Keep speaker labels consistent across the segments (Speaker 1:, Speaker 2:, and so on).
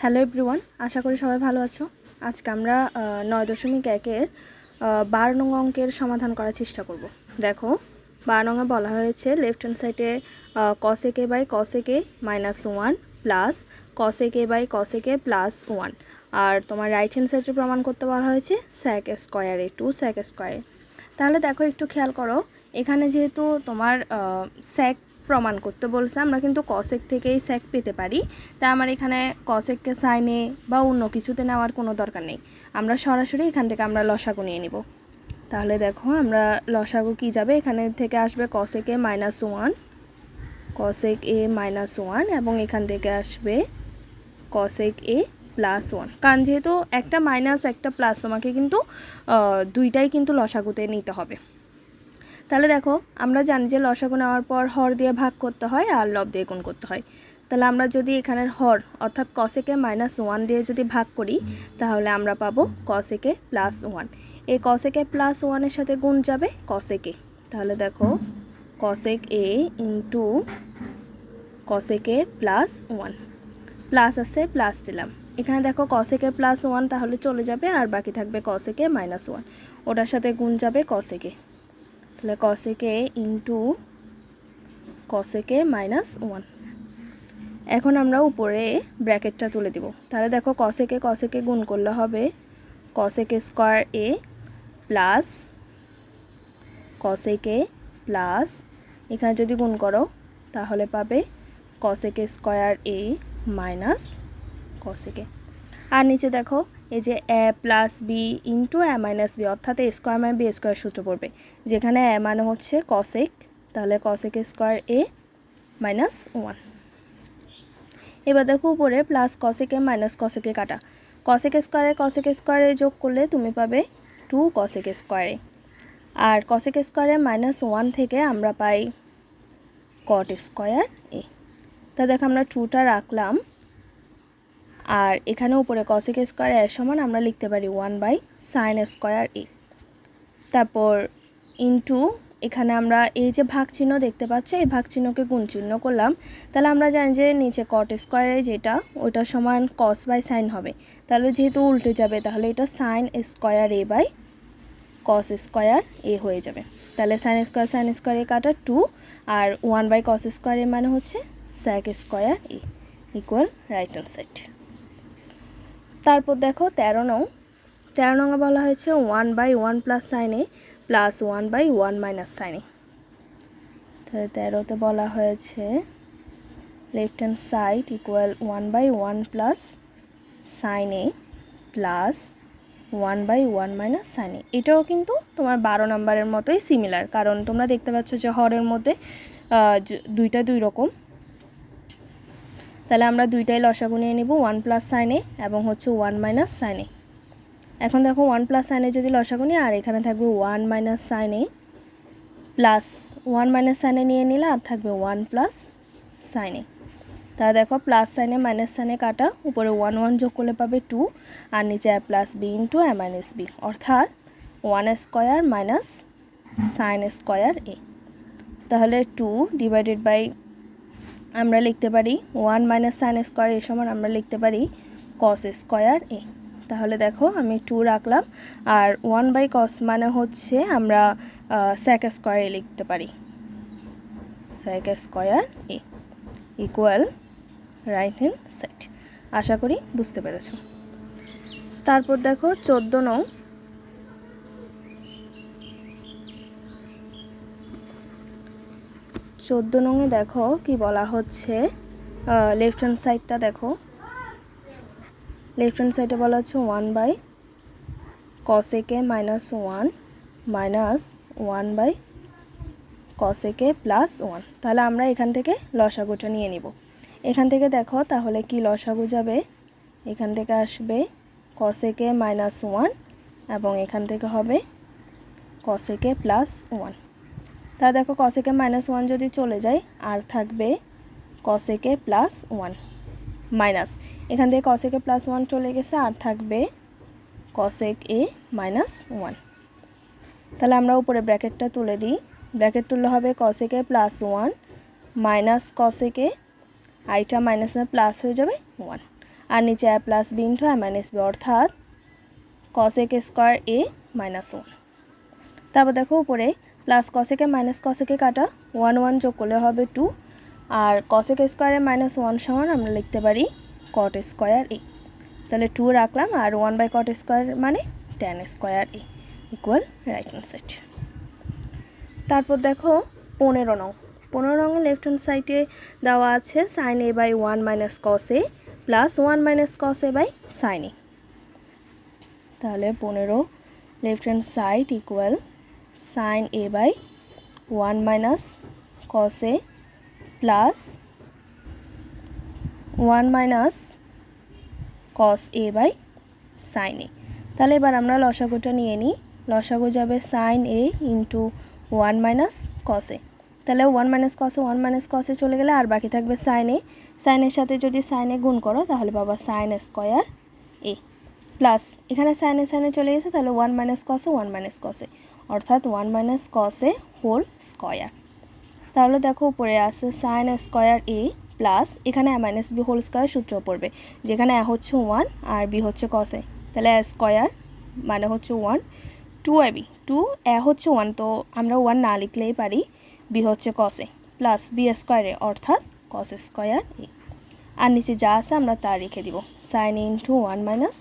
Speaker 1: Hello everyone আশা করি সবাই ভালো আছো। আজকে আমরা নয় দশমিক একের বারো নং অঙ্কের সমাধান করার চেষ্টা করব। দেখো, বারো নঙে বলা হয়েছে লেফট হ্যান্ড সাইডে cosec A by cosec A minus one plus cosec A by cosec A plus one আর তোমার রাইট হ্যান্ড সাইডে প্রমাণ করতে বলা হয়েছে স্যাক স্কোয়ারে টু স্যাক স্কোয়ারে তাহলে দেখো, একটু খেয়াল করো, এখানে যেহেতু তোমার স্যাক প্রমাণ করতে বলছে। আমরা কিন্তু কসেক থেকেই স্যাক পেতে পারি। তাই আমার এখানে কসেককে সাইনে বা অন্য কিছুতে নেওয়ার কোনো দরকার নেই। আমরা সরাসরি এখান থেকে আমরা লসাগু নিয়ে নিব। তাহলে দেখো আমরা লসাগু কি যাবে? এখানে থেকে আসবে cosec A minus one cosec A minus one এবং এখান থেকে আসবে কসেক এ প্লাস ওয়ান কারণ যেহেতু একটা মাইনাস একটা প্লাস তোমাকে কিন্তু দুইটাই কিন্তু লসাগুতে নিতে হবে। তাহলে দেখো আমরা জানি যে লসাগু নেওয়ার পর হর দিয়ে ভাগ করতে হয় আর লব দিয়ে গুণ করতে হয়। তাহলে আমরা যদি এখানের হর অর্থাৎ কসেকে মাইনাস ওয়ান দিয়ে যদি ভাগ করি তাহলে আমরা পাবো কসেকে প্লাস ওয়ান এই কসেকে প্লাস ওয়ানের সাথে গুণ যাবে কসেকে তাহলে দেখো cosec A into cosec A plus one plus আছে প্লাস দিলাম। এখানে দেখো কসেকে প্লাস ওয়ান তাহলে চলে যাবে আর বাকি থাকবে কসেকে মাইনাস ওয়ান ওটার সাথে গুণ যাবে কসেকে তাহলে cosec A into cosec A minus one এখন আমরা উপরে ব্র্যাকেটটা তুলে দিব। তাহলে দেখো কসেকে কসেকে গুণ করলে হবে cosec A square A plus cosec A plus এখানে যদি গুণ করো, তাহলে পাবে কসেকে স্কোয়ার এ মাইনাস কসেকে আর নিচে দেখো এই যে A plus B into A minus B, অর্থাৎ এ স্কোয়ার মানে বি স্কোয়ার সূত্র পড়বে। যেখানে এ মানে হচ্ছে কসেক তাহলে cosec square A minus one. এবার দেখো উপরে প্লাস কসেকে মাইনাস কসেকে কাটা। কসেক স্কোয়ারে কসেক স্কোয়ারে যোগ করলে তুমি পাবে two cosec square A R cosec square A minus one থেকে আমরা পাই কট স্কোয়ার এ। তা দেখো আমরা টুটা রাখলাম। আর এখানে উপরে কসেক স্কোয়ার এর সমান আমরা লিখতে পারি one by sine square A তারপর ইনটু এখানে আমরা এই যে ভাগ চিহ্ন দেখতে পাচ্ছ, এই ভাগ চিহ্নকে গুণ চিহ্ন করলাম। তাহলে আমরা জানি যে নিচে কট স্কোয়ারে যেটা ওইটা সমান কস বাই সাইন হবে। তাহলে যেহেতু উল্টে যাবে, তাহলে এটা sine square A by cos square A হয়ে যাবে। তাহলে sine square sine square A কাটা two R one by cos square A মানে হচ্ছে sec square A equal right hand side তারপর দেখো তেরো নং। তেরো নঙে বলা হয়েছে one by one plus sine A plus one by one minus sine A তাহলে তেরোতে বলা হয়েছে left hand side equal one by one plus sine A plus one by one minus sine A এটাও কিন্তু তোমার বারো নম্বরের মতোই সিমিলার কারণ তোমরা দেখতে পাচ্ছ যে হরের মধ্যে দুইটা দুই রকম। তাহলে আমরা দুইটাই লসাগু নিয়ে নেব ওয়ান প্লাস সাইনে এবং হচ্ছে ওয়ান মাইনাস সাইনে এখন দেখো ওয়ান প্লাস সাইনে যদি লসাগু নিই, আর এখানে থাকবে one minus sine A plus one minus sine A নিয়ে নিলে আর থাকবে ওয়ান প্লাস সাইনে তা দেখো প্লাস সাইনে মাইনাস সাইনে কাটা, উপরে ওয়ান ওয়ান যোগ করলে পাবে টু আর নিচে A plus B into A minus B অর্থাৎ one square minus sine square A তাহলে টু ডিভাইডেড বাই আমরা লিখতে পারি one minus sine square A সমান আমরা লিখতে পারি কস স্কোয়ার এ। তাহলে দেখো আমি টু রাখলাম, আর ওয়ান বাই কস মানে হচ্ছে আমরা স্যাক স্কোয়ারে লিখতে পারি। Sec square A equal right hand side আশা করি বুঝতে পেরেছ। তারপর দেখো চোদ্দ নং চোদ্দ নঙে দেখো কি বলা হচ্ছে। লেফট হ্যান্ড সাইডটা দেখো। লেফট হ্যান্ড সাইডে বলা হচ্ছে one by cosec A minus one minus one by cosec A plus one তাহলে আমরা এখান থেকে লসাগুটা নিয়ে নিব। এখান থেকে দেখো, তাহলে কি লসাগু যাবে? এখান থেকে আসবে কসেকে মাইনাস ওয়ান এবং এখান থেকে হবে কসেকে প্লাস ওয়ান তা দেখো কসেকে মাইনাস ওয়ান যদি চলে যায়, আর থাকবে কসেকে প্লাস ওয়ান মাইনাস এখান থেকে কসেকে প্লাস ওয়ান চলে গেছে, আর থাকবে কসেক এ মাইনাস ওয়ান তাহলে আমরা উপরে ব্র্যাকেটটা তুলে দিই। ব্র্যাকেট তুললে হবে cosec A plus one minus cosec A আইটা মাইনাস প্লাস হয়ে যাবে ওয়ান আর নিচে A plus B into A minus B অর্থাৎ cosec square A minus one তারপর দেখো উপরে প্লাস কসেকে মাইনাস কসেকে কাটা ওয়ান ওয়ান যোগ করলে হবে two R cosec square A minus one সমান আমরা লিখতে পারি কট স্কোয়ার এ তাহলে টু রাখলাম আর ওয়ান বাই কট স্কোয়ার মানে tan square A equal right hand side তারপর দেখো পনেরো নং। পনেরো রঙের লেফট হ্যান্ড সাইডে দেওয়া আছে sine A by one minus cos A plus one minus cos A by sine A তাহলে পনেরো left hand side equal sine A by one minus cos A plus one minus cos A by sine A তাহলে এবার আমরা লসাগুটা নিয়ে নিই। লসাগু যাবে sine A into one minus cos A তাহলে one minus cos A one minus cos A চলে গেলে আর বাকি থাকবে সাইন এ সাইনের সাথে যদি সাইনে গুণ করো, তাহলে পাবা সাইন স্কোয়ার এ প্লাস এখানে সাইনে সাইনে চলে গেছে, তাহলে one minus cos A one minus cos A অর্থাৎ one minus cos A whole square তাহলে দেখো উপরে আছে সাইন স্কোয়ার এ প্লাস এখানে A minus B whole square সূত্র পড়বে। যেখানে এ হচ্ছে ওয়ান আর বি হচ্ছে কসে তাহলে এ স্কোয়ার মানে হচ্ছে one two A B two A হচ্ছে ওয়ান তো আমরা ওয়ান না লিখলেই পারি বি হচ্ছে কসে প্লাস বি স্কোয়ারে অর্থাৎ কস স্কোয়ার এ আর নিচে যা আছে আমরা তা রেখে দিব। সাইন ইন্টু ওয়ান মাইনাস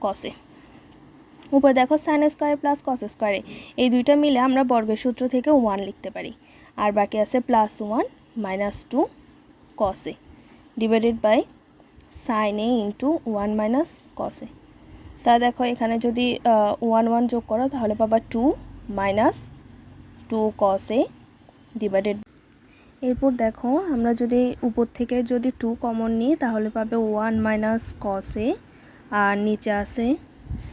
Speaker 1: কসে উপরে দেখো সাইন স্কোয়ার প্লাস কস স্কোয়ারে এই দুইটা মিলে আমরা বর্গের সূত্র থেকে ওয়ান লিখতে পারি। আর বাকি আছে plus one minus two cos A divided by sine A into one minus cos A তা দেখো এখানে যদি ওয়ান ওয়ান যোগ করো, তাহলে পাবা two minus two cos A divided এরপর দেখো আমরা যদি উপর থেকে যদি টু কমন নিই, তাহলে পাবে ওয়ান মাইনাস কসে আর নিচে আছে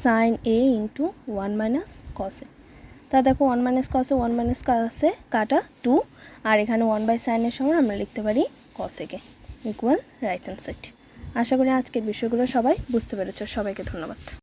Speaker 1: sine A into one minus cos A তা দেখো one minus cos A one minus cos A কাটা টু আর এখানে ওয়ান বাই সাইনের সময় আমরা লিখতে পারি cosec A equal right hand side আশা করি আজকের বিষয়গুলো সবাই বুঝতে পেরেছ। সবাইকে ধন্যবাদ।